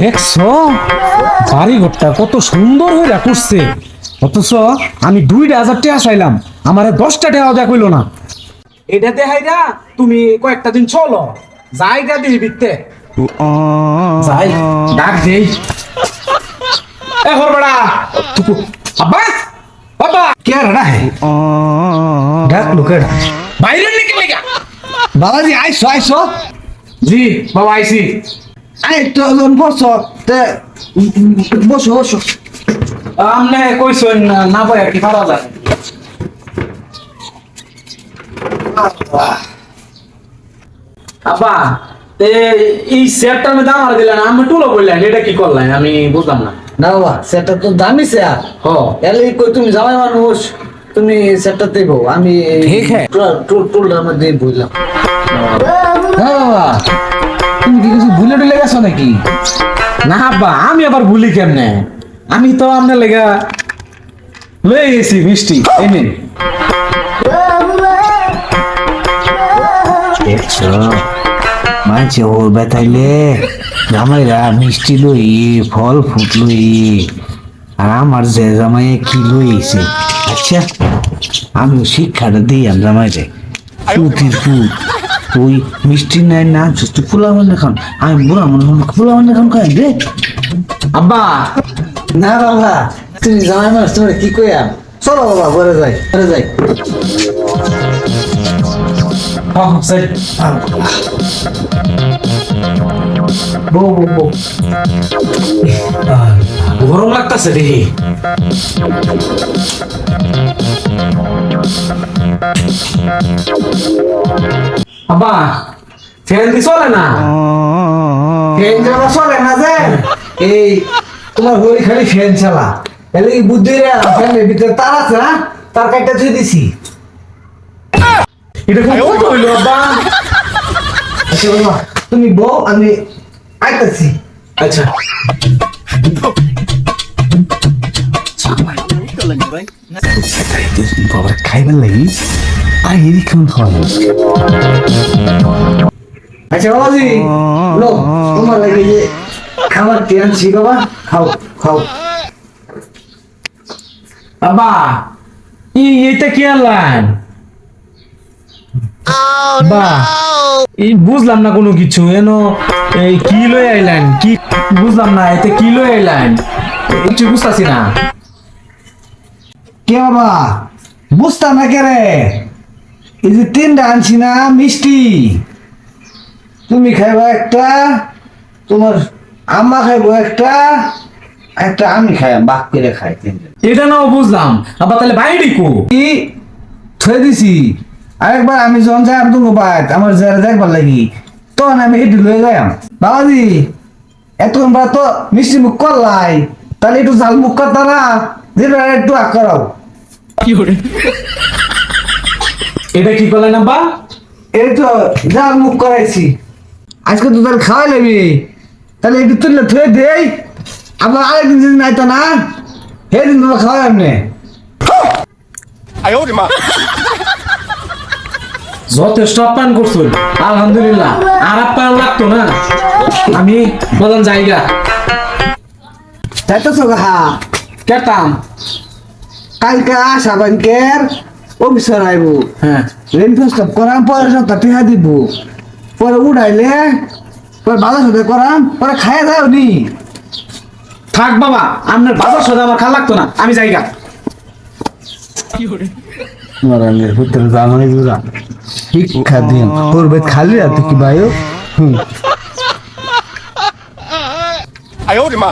দেখছ? বাড়ি ঘরটা কত সুন্দর হয়ে করছে অথচ আমি দুইটা হাজার টাকা চাইলাম, আমার দশটা টাকা দেয়া কইলো না। এটা দেখাই না তুমি কয়েকটা দিন চলো। যাইগা দিই বিত্তে যাই, ডাক দেই। এ হরবড়া তুকু আব্বা, বাবা। কে রা হে? ডাক লোকের বাইরে নিকে লেগা। বাবাজি, আইসো আইসো। জি বাবা আইছি। আই তো বসো তে বসো বসো। আমনে কইছেন না বয় কি পারা যায়? আব্বা তে এই সেটটা আমি দাম আর দিলেন আমি টুলো বললেন এটা কি করলেন? আমি বুঝলাম না। না বাবা সেটা তো দামি স্যার হ। এলে কই তুমি জামাই মানুষ তুমি সেটা দেবো আমি ঠিক হ্যাঁ। মধ্যে বুঝলাম। হ্যাঁ বাবা, তুমি কি কিছু ভুলে টুলে গেছো নাকি? না আব্বা, আমি আবার ভুলি কেমনে? আমি তো আপনার লেগা লয়ে গেছি, মিষ্টি দেখছ? মানছে ওর বেতাইলে জামাইরা মিষ্টি লই ফল ফুট লই আর আমার যে জামাই কি লইছে আচ্ছা আমি শিক্ষাটা দিই জামাইরে। পুতির পুত ওই মিষ্টি নাই না তুই ফুলা মনে খান আমি বুড়া মনে খান ফুলা মনে খান খাই রে? আব্বা! না বাবা তুমি জামাই মানুষ তোমার কি কইয়া চলো বাবা ঘরে যাই ঘরে যাই। হ্যাঁ বো গরম লাগতেছে রে আব্বা ফ্যান দি চলে না? ফ্যান চালা চলে না যে? এই তোমার হরি খালি ফ্যান চালা। এলে কি বুদ্ধি রে ফ্যানের ভিতরে তার আছে না? তার কাটটা ধুই দিছি। এটা কথা হইল আব্বা? আচ্ছা বাবা তুমি বউ আমি আইতাছি। আচ্ছা। বাবার খাইবার লাগি? আচ্ছা বাবাজি। লো তোমার লাগে যে খাবার দিয়ে আনছি বাবা? খাও খাও। আব্বা ই এটা কি আনলেন বা এই বুঝলাম না কোনো কিছু। এনো এই কি লই আইলেন? কি বুঝলাম না এতে কি লই আইলেন? কিছু বুঝতাছি না। কে বাবা? বুঝতাম না কে রে এই যে তিনটা আনছি না মিষ্টি। তুমি খাইবা একটা তোমার আম্মা খাইবো একটা একটা আমি খাই বাক করে খাই এটা নাও বুঝলাম। আবার তাহলে বাইরে কো। কি থয়ে দিছি। আরেকবার আমি যখন যাই আমি তোমাকে বাইত আমার যারা দেখবার লাগি তখন আমি এটু লয়ে যাইম বাবাজি এতক্ষণ বা তো মিষ্টি মুখ করলাই। তাহলে একটু ঝাল মুখ করতা না যেটা একটু আগ করাও। এটা কি করলেন আব্বা? এই তো জাল মুখ করাইছি। আজকে তো তাহলে খাওয়াই লাগবি তাহলে একটু তুললে থুয়ে দেই। আবার আরেকদিন যদি নাইতো না? সেদিন তোমার খাওয়াই আপনি যথেষ্ট করছ আলহামদুলিল্লাহ। আর আপ্যায়ন লাগতো না। আমি বলেন জায়গা। তাই তো হা কেতাম। কালকে আশা ব্যাংকের। অফিসার আইব। হ্যাঁ। রেনফেস্ট করাম পরে সপ্তাহ টেহা দিব। পরে উঠাইলে পরে বাজার সাথে করাম পরে খাইয়া দাও নি। থাক বাবা আপনার বাজার সাথে আমার খা লাগতো না আমি যাইগা নরানের পুত্র জামাই বুড়া শিক্ষা দিন তোর খালি রাতে কি ভাই হুম। আয় ওরে মা।